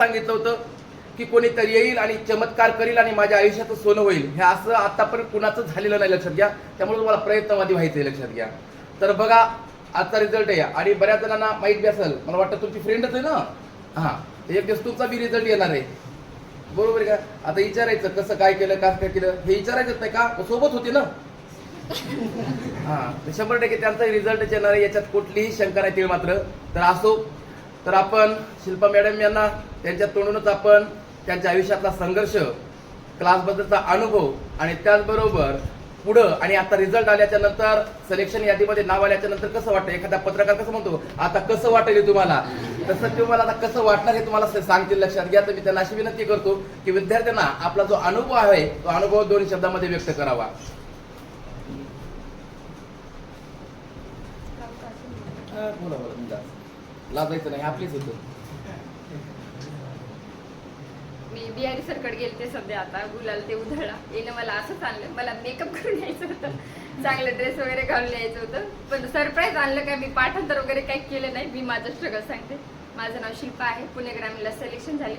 सांगितलं होतं की कोणीतरी येईल आणि चमत्कार करील आणि माझ्या आयुष्याचं सोनं होईल. हे असं आतापर्यंत कुणाचं झालेलं नाही लक्षात घ्या. त्यामुळे तुम्हाला प्रयत्नवादी व्हायचं आहे लक्षात घ्या. तर बघा आजचा रिझल्ट आहे आणि बऱ्याच जणांना माहीत बी असेल. मला वाटतं तुमची फ्रेंडच आहे ना? हां. एक दिवस तुमचा बी रिझल्ट येणार आहे. बरोबर आहे का? आता विचारायचं कसं काय केलं काय काय केलं? हे विचारायचंच नाही का? सोबत होते ना? हा. शंभर टक्के त्यांचा रिझल्ट येणार आहे. याच्यात कुठलीही शंका नाही ते मात्र. तर असो तर आपण शिल्पा मॅडम यांना त्यांच्या तोंडूनच आपण त्यांच्या आयुष्यातला संघर्ष क्लासबद्दलचा अनुभव आणि त्याचबरोबर पुढं आणि आता रिझल्ट आल्याच्यानंतर सिलेक्शन यादीमध्ये नाव आल्याच्यानंतर कसं वाटतं? एखादा पत्रकार कसं म्हणतो? आता कसं वाटेल तुम्हाला? तसं तुम्हाला आता कसं वाटणार हे तुम्हाला स- सांगतील लक्षात घ्या. तर मी त्यांना अशी विनंती करतो की विद्यार्थ्यांना आपला जो अनुभव आहे तो अनुभव दोन शब्दामध्ये व्यक्त करावा. बोला बोला. लाभायचं नाही आपलीच होतो. मी बिहारी सरकड गेलते सध्या आता गुलाल ते उधळला येणं मला असंच आणलं मला मेकअप करून यायचं होतं. चांगलं ड्रेस वगैरे घालून यायचं होतं. पण सरप्राईज आणलं काय मी पाठांतर वगैरे काही केलं नाही मी माझं स्ट्रगल सांगते. माझं नाव शिल्पा आहे पुणे ग्रामीणला सिलेक्शन झाले.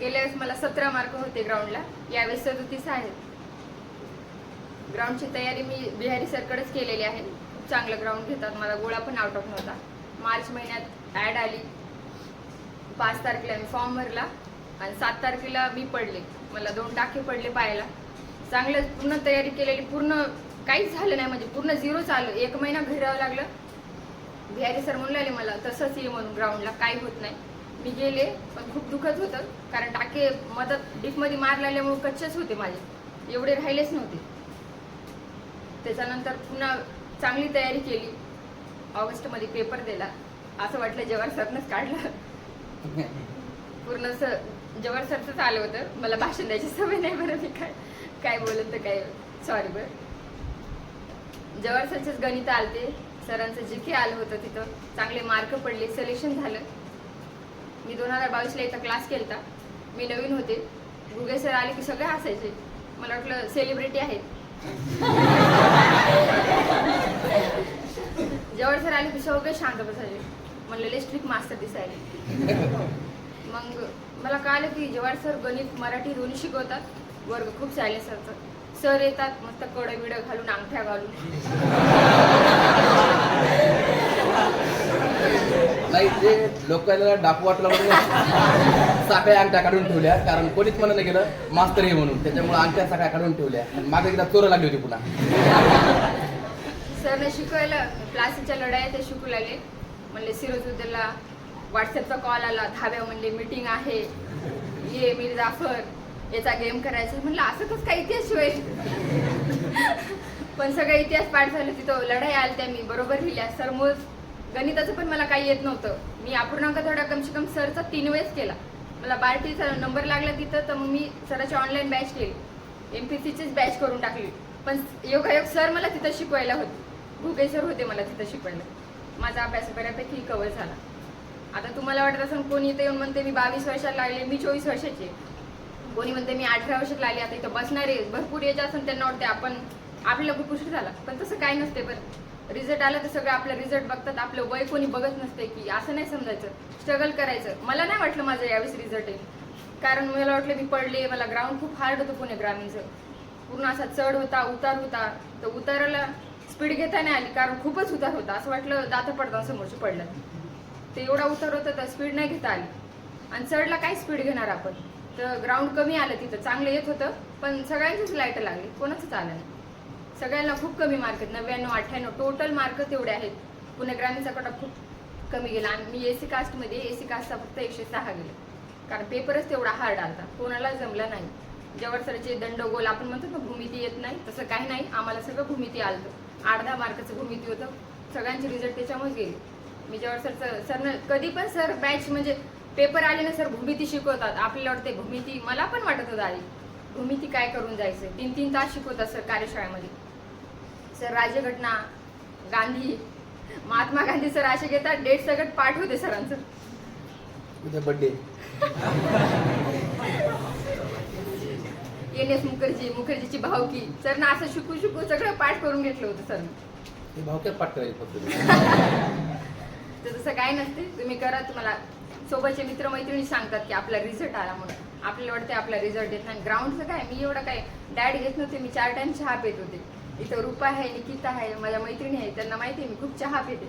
गेल्या वेळेस मला सतरा मार्क होते ग्राउंडला यावेळेस सदतीस आहेत. ग्राउंडची तयारी मी बिहारी सरकडच केलेली आहे. खूप चांगलं ग्राउंड घेतात मला गोळा पण आउट ऑफ नव्हता. मार्च महिन्यात ॲड आली. पाच तारखेला मी फॉर्म भरला आणि सात तारखेला मी पडले. मला दोन टाके पडले पायाला चांगलं पूर्ण तयारी केलेली पूर्ण काहीच झालं नाही म्हणजे पूर्ण झिरोच आलं एक महिना घरी राहावं लागलं. बिहारी सर म्हणून लागले मला तसंच ये म्हणून ग्राउंडला काही होत नाही. मी गेले पण खूप दुखत होतं कारण टाके मदत डीपमध्ये मार लागल्यामुळे कच्चेच होते माझे. एवढे राहिलेच नव्हते. त्याच्यानंतर पुन्हा चांगली तयारी केली. ऑगस्टमध्ये पेपर दिला. असं वाटलं जवाहर सरनंच काढलं. पूर्ण सर जवाहर सरचंच आलं होतं. मला भाषण द्यायची सवय नाही बरं मी काय काय बोलत तर काय. सॉरी बरं. जवाहर सरचेच गणित आलते. सरांचं जे के आलं होतं तिथं. चांगले मार्क पडले. सिलेक्शन झालं. मी दोन हजार बावीसला इथं क्लास केलता. मी नवीन होते. गुगे सर आले की सगळे हसायचे. मला वाटलं सेलिब्रिटी आहेत. जवळ सर आले की सगळे शांत बसायचे. म्हणलेले स्ट्रिक्ट मास्टर दिसायले. मग मला कळालं की जवाहर सर गणित मराठी दोन्ही शिकवतात वर्ग खूप सायलेन्स असतात सर येतात मस्त कडं बिडं घालून अंगठ्या घालून. नाही ते लोकांना डाकू वाटलं म्हणून साखळ्या अंगठ्या काढून ठेवल्या कारण कोणीच म्हणत नाही गेलं मास्तर आहे म्हणून. त्याच्यामुळे अंगठ्या साखळ्या काढून ठेवल्या. मागे एकदा चोर लागली होती पुन्हा. सरने शिकवायला क्लासच्या लढाया ते शिकू लागले. म्हणले सिरोजुद्दीनला व्हॉट्सअपचा कॉल आला दहाव्या म्हणले मीटिंग आहे. ये मीर जाफर याचा गेम करायचा. म्हणलं असं कसं काय इतिहास होईल पण सगळा इतिहास पाठ झालं तिथं लढाई आल्या त्या मी बरोबर लिहिल्या. सर मूळ गणिताचं पण मला काही येत नव्हतं. मी अपूर्णांक थोडा कमसे कम सरचा तीन वेळेस केला. मला बार्टीचा नंबर लागला तिथं तर मग मी सराची ऑनलाईन बॅच केली. एम पी सीचीच बॅच करून टाकली. पण योगायोग सर मला तिथं शिकवायला होते. भुगे सर होते मला तिथं शिकवायला. माझा अभ्यास बऱ्यापैकी कव्हर झाला. आता तुम्हाला वाटत असेल कोणी इथं येऊन म्हणते मी बावीस वर्षाला लागले मी चोवीस वर्षाची. आहे. कोणी म्हणते मी अठरा वर्षात लागले आता इथं बसणारे भरपूर एज असेल त्यांना वाटते आपण आपल्याला खूप उशीर झाला. पण तसं काही नसते पण रिझल्ट आला तर सगळं आपलं रिझल्ट बघतात आपलं वय कोणी बघत नसते की असं नाही समजायचं स्ट्रगल करायचं. मला नाही वाटलं माझं यावेळेस रिझल्ट येईल. कारण मला वाटलं मी पडले मला ग्राउंड खूप हार्ड होतं पुणे ग्रामीणचं. पूर्ण असा चढ होता उतार होता. तर उताराला स्पीड घेता नाही आली कारण खूपच उतार होता. असं वाटलं दात पडता समोरची पडलं. ते एवढा उतार होता तर स्पीड नाही घेता आली. आणि चढला काय स्पीड घेणार आपण? तर ग्राउंड कमी आलं तिथं. चांगलं येत होतं पण सगळ्यांचीच लाइट लागली. कोणाचंच आलं नाही. सगळ्यांना खूप कमी मार्क आहेत. नव्याण्णव अठ्ठ्याण्णव टोटल मार्क तेवढे आहेत. पुणे ग्रामीणचा कटा खूप कमी गेला. आणि मी ए सी कास्टमध्ये ए सी कास्टचा फक्त एकशे सहा गेले. कारण पेपरच तेवढा हार्ड आलता. कोणाला जमला नाही. जवळ सरचे दंडगोल आपण म्हणतो ना भूमिती येत नाही. तसं काही नाही. आम्हाला सगळं भूमिती आलं आठ दहा मार्काचं भूमिती होतं. सगळ्यांचे रिझल्ट त्याच्यामुळेच गेले. मी जवळ सरचं सरनं कधी पण सर बॅच म्हणजे पेपर आले ना सर भूमिती शिकवतात. आपल्याला वाटते भूमिती मला पण वाटत होतं आधी. भूमिती काय करून जायचं? तीन तीन तास शिकवतात सर कार्यशाळेमध्ये. सर राज्यघटना गांधी महात्मा गांधी सर असे घेतात. डेट सगळं पाठ होते सरांचं बड्डे एन एस मुखर्जी मुखर्जीची भावकी. सर ना असं शिकू शिकू सगळं पाठ करून घेतलं होतं सर ते भावक्यात पाठ करायची फक्त तर तसं काय नसते. तुम्ही करा तुम्हाला सोबतचे मित्रमैत्रिणी सांगतात की आपला रिझल्ट आला म्हणून. आपल्याला वाटते आपला रिझल्ट येत नाही. ग्राउंडचं काय? मी एवढं काय डॅड घेत नव्हते. मी चार टाइम चहा पित होते. इथं रुपा आहे निकिता आहे माझ्या मैत्रिणी आहे त्यांना माहिती आहे मी खूप चहा पिते.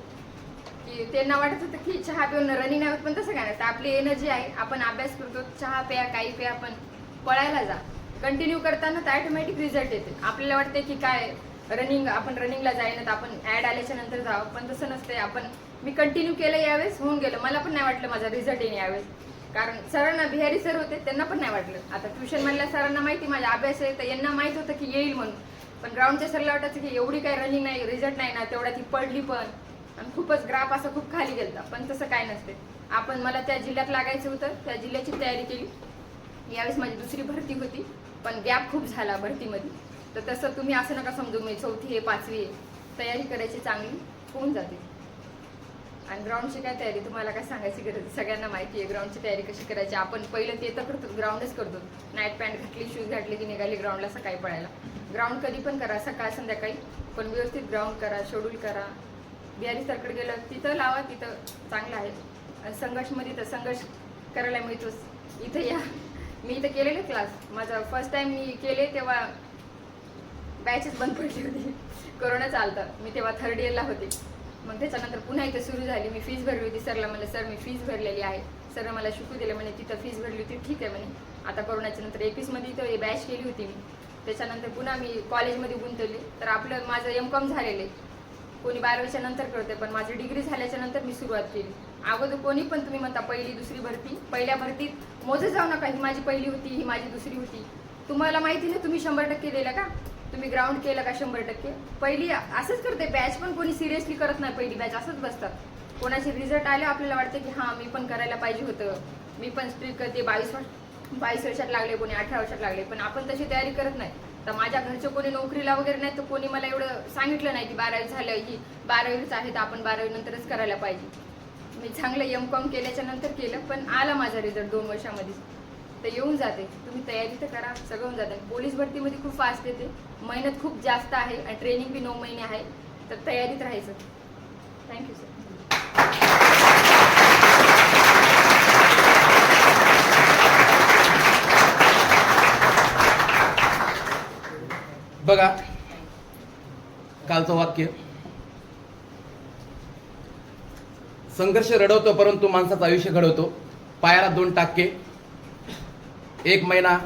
की त्यांना वाटत होतं की चहा पिऊन रनिंग नाही होत पण तसं काय नसतं आपली एनर्जी आहे. आपण अभ्यास करतो. चहा प्या काही प्या पण पळायला जा. कंटिन्यू करताना तर ॲटोमॅटिक रिझल्ट येते. आपल्याला वाटते की काय रनिंग आपण रनिंगला जाईन तर आपण ॲड आल्याच्यानंतर जावं पण तसं नसते आपण मी कंटिन्यू केलं यावेळेस होऊन गेलं. मला पण नाही वाटलं माझा रिझल्ट येईन यावेळेस. कारण सरांना बिहारी सर होते त्यांना पण नाही वाटलं. आता ट्युशन मधल्या सरांना माहिती माझा अभ्यास आहे तर यांना माहीत होतं की येईल म्हणून. पण ग्राउंडच्या सरला वाटायचं की एवढी काही रनिंग नाही रिझल्ट नाही ना तेवढ्या ती पडली पण. आणि खूपच ग्राफ असं खूप खाली गेलता. पण तसं काय नसते आपण मला त्या जिल्ह्यात लागायचं होतं त्या जिल्ह्याची तयारी केली. यावेळेस माझी दुसरी भरती होती. पण गॅप खूप झाला भरतीमध्ये. तर तसं तुम्ही असं नका समजू मी चौथी आहे पाचवी आहे. तयारी करायची चांगली होऊन जाते. आणि ग्राउंडची काय तयारी? तुम्हाला काय सांगायची गरज? सगळ्यांना माहिती आहे ग्राउंडची तयारी कशी करायची? आपण पहिलं ते तर करतो ग्राउंडच करतो. नाईट पॅन्ट घातली शूज घातले की निघाली ग्राउंडला सकाळी पळायला. ग्राउंड कधी पण करा सकाळ संध्याकाळी. पण व्यवस्थित ग्राउंड करा शेड्यूल करा. बिहारी सरकडे गेलं तिथं लावा तिथं चांगलं आहे. आणि संघर्षमध्ये तर संघर्ष करायला मिळतोच. इथं या. मी इथं केलेले क्लास माझा फर्स्ट टाइम मी केले तेव्हा बॅचेस बंद पडली होती. कोरोना चालतं मी तेव्हा थर्ड इयरला होते. मग त्याच्यानंतर पुन्हा इथं सुरू झाली. मी फीज भरली होती. सरला म्हणलं सर मी फीज भरलेली आहे. सर मला शिकू दिलं म्हणे तिथं फीज भरली होती. ठीक आहे म्हणे. आता कोरोनाच्या नंतर एकवीसमध्ये इथं बॅच केली होती मी. त्याच्यानंतर पुन्हा मी कॉलेजमध्ये गुंतवली. तर आपलं माझं एम कॉम झालेलं आहे. कोणी बारावीच्या नंतर करते पण माझी डिग्री झाल्याच्यानंतर मी सुरुवात केली. अगोदर कोणी पण तुम्ही म्हणता पहिली दुसरी भरती. पहिल्या भरतीत मोजत जाऊ नका ही माझी पहिली होती ही माझी दुसरी होती. तुम्हाला माहिती नाही तुम्ही शंभर टक्के दिलं का? तुम्ही ग्राउंड केलं का शंभर टक्के? पहिली असंच करते बॅच पण कोणी सिरियसली करत नाही पहिली बॅच असंच बसतात. कोणाचे रिझल्ट आले आपल्याला वाटतं की हां मी पण करायला पाहिजे होतं. मी पण स्ट्रीक करते बावीस वर्ष बावीस वर्षात लागले कोणी अठरा वर्षात लागले पण आपण तशी तयारी करत नाही. तर माझ्या घरचे कोणी नोकरीला वगैरे नाही तर कोणी मला एवढं सांगितलं नाही की बारावी झालं ही बारावीच आहे तर आपण बारावी नंतरच करायला पाहिजे. मी चांगलं एम कॉम केल्याच्यानंतर केलं पण आला माझा रिझल्ट दोन वर्षामध्ये. तर येऊन जाते. तुम्ही तयारी तर करा सगळं होऊन जाते. पोलीस भरतीमध्ये खूप फास्ट येते. मेहनत खूप जास्त आहे आणि ट्रेनिंग बी नऊ महिने आहे. तर तयारीत राहायचं. थँक्यू सर बघा कालचं वाक्य. संघर्ष रडवतो परंतु माणसाचं आयुष्य घडवतो. पायाला दोन टाके. एक महिना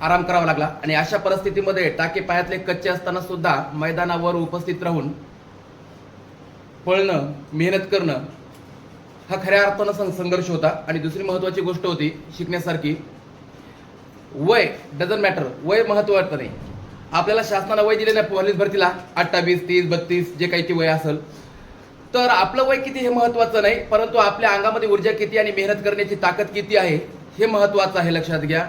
आराम करावा लागला. आणि अशा परिस्थितीमध्ये टाके पायातले कच्चे असताना सुद्धा मैदानावर उपस्थित राहून पळणं मेहनत करणं हा खऱ्या अर्थानं सं- संघर्ष होता. आणि दुसरी महत्त्वाची गोष्ट होती शिकण्यासारखी. वय डझन मॅटर वय महत्त्वाचं नाही. आपल्याला शासनाला वय दिले नाही पोलीस भरतीला अठ्ठावीस तीस बत्तीस जे काही ते वय असेल. तर आपलं वय किती हे महत्वाचं नाही परंतु आपल्या अंगामध्ये ऊर्जा किती आणि मेहनत करण्याची ताकद किती आहे हे महत्वाचं आहे लक्षात घ्या.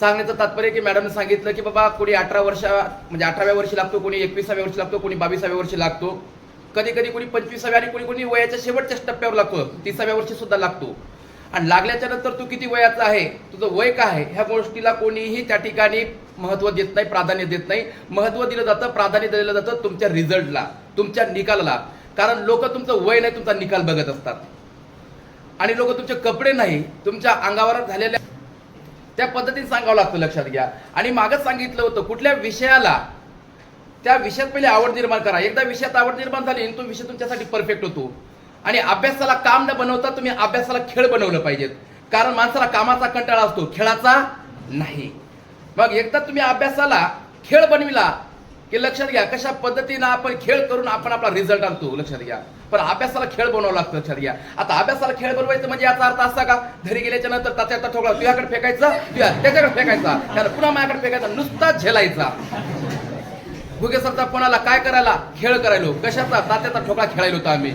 सांगण्याचं तात्पर्य की मॅडमने सांगितलं की बाबा कोणी अठरा वर्षा म्हणजे अठराव्या वर्षी लागतो कोणी एकविसाव्या वर्षी लागतो कोणी बावीसाव्या वर्षी लागतो. कधी कधी कोणी पंचवीसाव्या आणि कोणी कोणी वयाच्या शेवटच्या टप्प्यावर लागतो तिसाव्या वर्षी सुद्धा लागतो. आणि लागल्याच्या नंतर तू किती वयाचा आहे तुझं वय काय आहे ह्या गोष्टीला कोणीही त्या ठिकाणी महत्त्व देत नाही प्राधान्य देत नाही. महत्त्व दिलं जातं प्राधान्य दिलं जातं तुमच्या रिझल्टला तुमच्या निकालाला. कारण लोक तुमचं वय नाही तुमचा निकाल बघत असतात. आणि लोक तुमचे कपडे नाही तुमच्या अंगावर झालेल्या त्या पद्धतीने सांगावं लागतं लक्षात घ्या. आणि मागच सांगितलं होतं कुठल्या विषयाला त्या विषयात पहिले आवड निर्माण करा. एकदा विषयात आवड निर्माण झाली तो विषय तुमच्यासाठी परफेक्ट होतो. आणि अभ्यासाला काम न बनवता तुम्ही अभ्यासाला खेळ बनवलं पाहिजेत. कारण माणसाला कामाचा कंटाळा असतो खेळाचा नाही. मग एकदा तुम्ही अभ्यासाला खेळ बनविला की लक्षात घ्या कशा पद्धतीनं आपण खेळ करून आपण आपला रिझल्ट आणतो? लक्षात घ्या. पण अभ्यासाला खेळ बनवावं लागतं लक्षात घ्या. आता अभ्यासाला खेळ बनवायचं म्हणजे याचा अर्थ असा का? घरी गेल्याच्यानंतर त्याच्या ठोकळा तुझ्याकडे फेकायचा? तुझ्या त्याच्याकडे फेकायचा. त्याला पुन्हा माझ्याकडे फेकायचा नुसता झेलायचा. गुगेसरचा कोणाला काय करायला? खेळ करायलो. कशाचा? तात्याचा ठोकळा खेळायलो होतो आम्ही.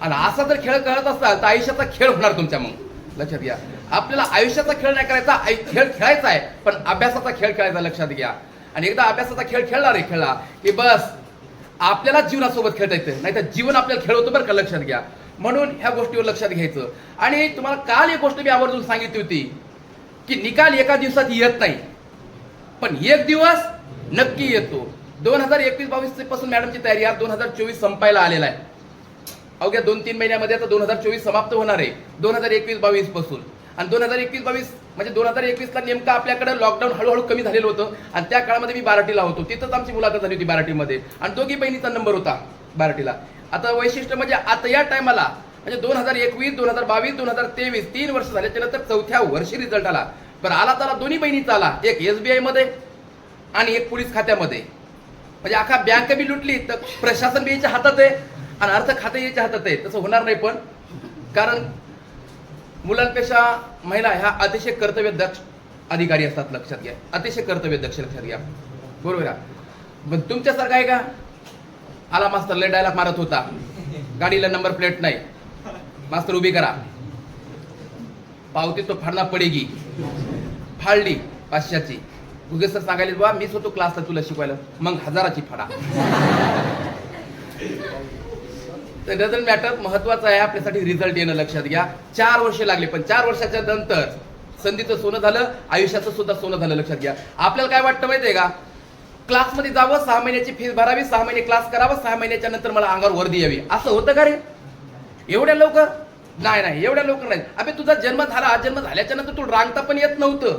आणि असा जर खेळ करत असाल तर आयुष्याचा खेळ होणार तुमच्या मग. लक्षात घ्या. आपल्याला आयुष्याचा खेळ नाही करायचा खेळ खेळायचा आहे पण अभ्यासाचा खेळ खेळायचा लक्षात घ्या. आणि एकदा अभ्यासाचा खेळ खेळला रे खेळला. की बस आपल्याला जीवनासोबत खेळता येतं. नाही तर जीवन आपल्याला खेळवतं बरं का लक्षात घ्या. म्हणून ह्या गोष्टीवर लक्षात घ्यायचं. आणि तुम्हाला काल एक गोष्ट मी आवर्जून सांगितली होती की निकाल एका दिवसात येत नाही. पण एक दिवस नक्की येतो. दोन हजार एकवीस बावीसपासून मॅडमची तयारी हा दोन हजार चोवीस संपायला आलेला आहे. अवघ्या दोन तीन महिन्यामध्ये आता दोन हजार चोवीस समाप्त होणार आहे. दोन हजार एकवीस बावीसपासून. आणि दोन हजार एकवीस बावीस म्हणजे दोन हजार एकवीसला नेमकं आपल्याकडे लॉकडाऊन हळूहळू कमी झालेलं होतं. आणि त्या काळामध्ये मी बाराटीला होतो. तिथंच आमची मुलाखत झाली होती बाराटीमध्ये. आणि दोघी बहिणीचा नंबर होता बाराटीला. आता वैशिष्ट्य म्हणजे आता या टायमाला म्हणजे दोन हजार एकवीस दोन हजार बावीस दोन हजार तेवीस तीन वर्ष झाल्याच्यानंतर चौथ्या वर्षी रिझल्ट आला. पण आला त्याला दोन्ही बहिणीचा आला. एक एसबीआयमध्ये आणि एक पोलीस खात्यामध्ये. म्हणजे अख्खा बँक बी लुटली तर प्रशासन बी याच्या हातात आहे. आणि अर्थ खाते याच्या हातात आहे. तसं होणार नाही पण. कारण मुलांपेक्षा महिला ह्या अतिशय कर्तव्य दक्ष अधिकारी असतात लक्षात घ्या. अतिशय कर्तव्य दक्ष लक्षात घ्या. बरोबर पण तुमच्यासारखा आहे का? आला मास्तर लय डायलॉग मारत होता. गाडीला नंबर प्लेट नाही. मास्तर उभी करा. पावती तो फाडना पडेगी. फाडली पाचशेची. उगे सर सांगायले बा मीच होतो क्लासला तुला शिकवायला. मग हजाराची फाडा. तर डझंट मॅटर महत्वाचं आहे आपल्यासाठी रिझल्ट येणं लक्षात घ्या. चार वर्ष लागले पण चार वर्षाच्या नंतर संधीचं सोनं झालं आयुष्याचं सुद्धा सोनं झालं लक्षात घ्या. आपल्याला काय वाटतं माहितीये का? क्लासमध्ये जावं सहा महिन्याची फीस भरावी सहा महिने क्लास करावा सहा महिन्याच्या नंतर मला अंगावर वर्दी यावी. असं होतं का रे? एवढ्या लवकर? नाही नाही एवढ्या लवकर नाही. अबे तुझा जन्म झाला जन्म झाल्याच्यानंतर तू रांगता पण येत नव्हतं.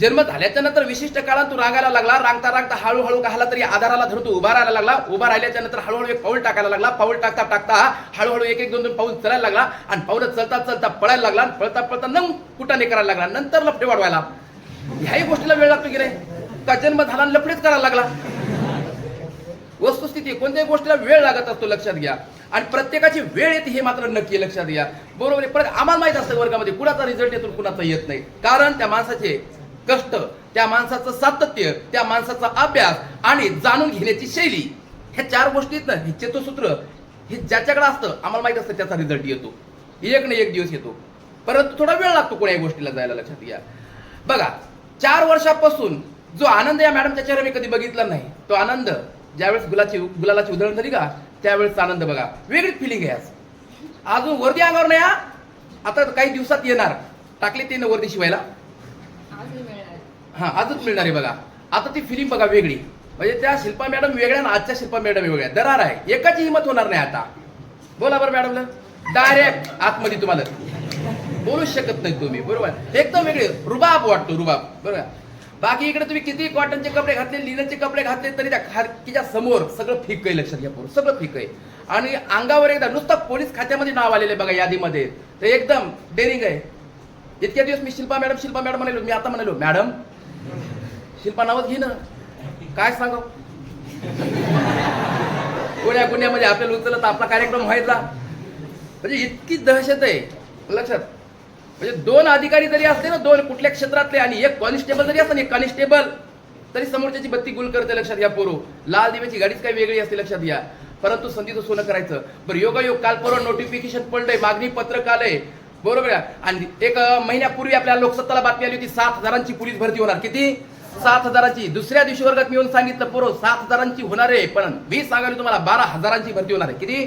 जन्म झाल्याच्यानंतर विशिष्ट काळात तू रांगायला लागला रांगता रांगता हळूहळू काहाला तरी आधाराला धरतो उभा राहायला लागला. उभा राहिल्याच्या नंतर हळूहळू एक पाऊल टाकायला लागला. पाऊल टाकता टाकता हळूहळू एक एक दोन दोन पाऊल चलायला लागला आणि पाऊल चलता चलता पळायला लागला आणि पळता पळता नम कुटाने करायला लागला. नंतर लपडे वाढवायला. ह्याही गोष्टीला वेळ लागतो की रे का जन्म झाला आणि लपडेच करायला लागला? वस्तुस्थिती कोणत्याही गोष्टीला वेळ लागत असतो लक्षात घ्या. आणि प्रत्येकाची वेळ येते हे मात्र नक्की लक्षात घ्या. बरोबर आहे. परत आम्हाला माहीत असतं वर्गामध्ये कुणाचा रिझल्ट येतो कुणाचा येत नाही. कारण त्या माणसाचे कष्ट त्या माणसाचं सातत्य त्या माणसाचा अभ्यास आणि जाणून घेण्याची शैली ह्या चार गोष्टीत ना हे चेतसूत्र हे ज्याच्याकडे असतं आम्हाला माहीत असतं त्याचा रिझल्ट येतो. एक ना एक दिवस येतो. परंतु थोडा वेळ लागतो कोणा गोष्टीला जायला लक्षात घ्या. बघा चार वर्षापासून जो आनंद या मॅडमच्या चेहऱ्यावर मी कधी बघितला नाही तो आनंद ज्यावेळेस गुलाची गुलालाची उधळण झाली का त्यावेळेस आनंद बघा. वेगळीच फिलिंग आहे आज. अजून वर्दी अंगावर नाही हा? आता काही दिवसात येणार. टाकली तिने वर्दी शिवायला. हां आजच मिळणार आहे बघा. आता ती फिल्म बघा वेगळी. म्हणजे त्या शिल्पा मॅडम वेगळ्या आणि आजच्या शिल्पा मॅडम वेगळ्या. दरार आहे. एकाची हिंमत होणार नाही आता. बोला बरं मॅडमला. डायरेक्ट आतमध्ये तुम्हाला. बोलूच शकत नाही तुम्ही. बरोबर? एकदम वेगळे. रुबाब वाटतो रुबाब. बरोबर बाकी इकडे तुम्ही किती कॉटनचे कपडे घातले लिननचे कपडे घातले तरी त्या खारकीच्या समोर सगळं फिक आहे लक्षात घ्या सगळं फिक आहे. आणि अंगावर एकदा नुसतं पोलीस खात्यामध्ये नाव आलेलं बघा यादीमध्ये. तर एकदम डेरिंग आहे. इतक्या दिवस मी शिल्पा मॅडम शिल्पा मॅडम म्हणालो मी आता म्हणालो मॅडम शिल्पा नावच घे ना. काय सांगाव कोण्या गुन्ह्यामध्ये आपल्याला उचललं तर आपला कार्यक्रम व्हायचा. म्हणजे इतकी दहशत आहे. लक्षात. म्हणजे दोन अधिकारी जरी असले ना दोन कुठल्या क्षेत्रातले आणि एक कॉन्स्टेबल जरी असले एक कॉन्स्टेबल तरी समोरच्याची बत्ती गुल करते लक्षात घ्या पोरू. लाल दिव्याची गाडीच काही वेगळी असते लक्षात घ्या परंतु संधीचं सोनं करायचं. बरं योगायोग काल परवा नोटिफिकेशन पडलंय मागणी पत्रक आलंय. बरोबर आणि एक महिन्यापूर्वी आपल्या लोकसत्ताला बातमी आली होती सात हजारांची पोलीस भरती होणार. किती? सात हजाराची दुसऱ्या दिवशी वर्गात मी येऊन सांगितलं पोरो सात हजारांची होणार आहे पण मी सांगायला तुम्हाला बारा हजारांची भरती होणार आहे. किती?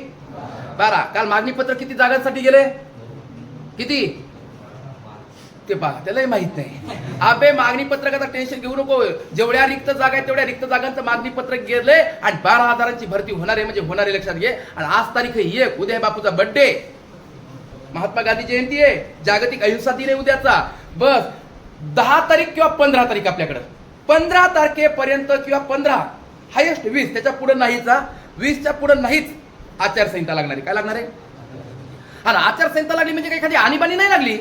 बारा. काल मागणी पत्र किती जागांसाठी गेले? किती? ते पहा त्यालाही माहीत नाही. अबे मागणी पत्रकाचा टेन्शन घेऊ नको. जेवढ्या रिक्त जागा आहेत तेवढ्या रिक्त जागांचं मागणी पत्रक गेले आणि बारा हजारांची भरती होणार आहे म्हणजे होणार आहे लक्षात घे. आणि आज तारीख आहे एक उद्या बापूचा बर्थडे महात्मा गांधी जयंती आहे. जागतिक अहिंसा दिन आहे उद्याचा. बस दहा तारीख किंवा पंधरा तारीख आपल्याकडं. पंधरा तारखेपर्यंत किंवा पंधरा हायेस्ट वीस त्याच्या पुढे नाहीचा वीसच्या पुढे नाहीच आचारसंहिता लागणार. आहे काय लागणार आहे? आणि आचारसंहिता लागली म्हणजे काही एखादी आणीबाणी नाही लागली?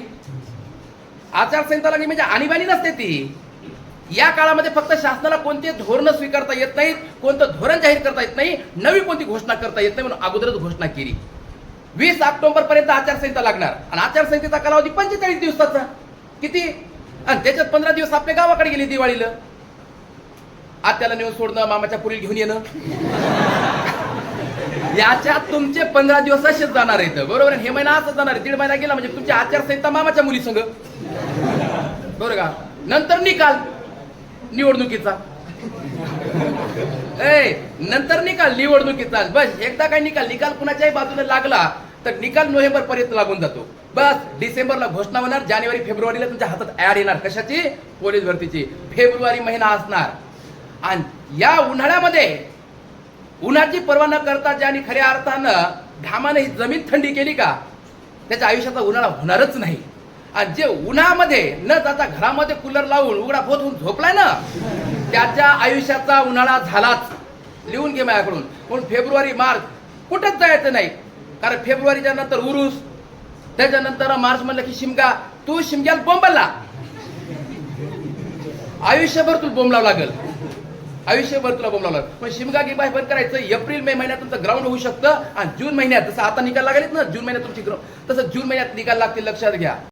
आचारसंहिता लागली म्हणजे आणीबाणी नसते ती. या काळामध्ये फक्त शासनाला कोणते धोरणं स्वीकारता येत नाहीत कोणतं धोरण जाहीर करता येत नाही नवी कोणती घोषणा करता येत नाही म्हणून अगोदरच घोषणा केली. वीस ऑक्टोबर पर्यंत आचारसंहिता लागणार. आणि आचारसंहितेचा कालावधी पंचेचाळीस दिवसाचा. किती? आणि त्याच्यात पंधरा दिवस आपल्या गावाकडे गेली दिवाळीला. आत्याला नेऊन सोडणं मामाच्या पुरील घेऊन येणं. याच्यात तुमचे पंधरा दिवस असेच जाणार आहेत. बरोबर हे महिना असं जाणार आहे. दीड महिना गेला म्हणजे तुमची आचारसंहिता मामाच्या मुली संग. बरोबर का? नंतर निकाल निवडणुकीचा. ए नंतर निकाल निवडणुकीचा. बस एकदा काय निकाल निकाल कुणाच्याही बाजूला लागला तर निकाल नोव्हेंबर पर्यंत लागून जातो. बस डिसेंबरला घोषणा होणार जानेवारी फेब्रुवारीला तुमच्या हातात ऍड येणार. कशाची? पोलीस भरतीची. फेब्रुवारी महिना असणार. आणि या उन्हाळ्यामध्ये उन्हाची पर्वा न करता ज्याने खऱ्या अर्थानं घामाने ही जमीन थंडी केली का त्याच्या आयुष्याचा उन्हाळा होणारच नाही. आणि जे उन्हामध्ये न जाता घरामध्ये कूलर लावून उघडा फोत होऊन झोपलाय ना त्याच्या आयुष्याचा उन्हाळा झालाच. लिहून घे माझ्याकडून. म्हणून फेब्रुवारी मार्च कुठंच जायचं नाही. कारण फेब्रुवारीच्या नंतर उरुस त्याच्यानंतर मार्च म्हणलं की शिमगा. तू शिमग्याला बोंबला आयुष्यभर तुला बोंबलावं लागेल. आयुष्यभर तुला बोंबलावं लागलं पण शिमगा गिबा बंद करायचं एप्रिल मे महिन्यात तुमचं ग्राउंड होऊ शकतं आणि जून महिन्यात जसं आता निकाल लागलेत ना जून महिन्यात तुमची ग्राउंड तसं जून महिन्यात निकाल लागतील लक्षात घ्या.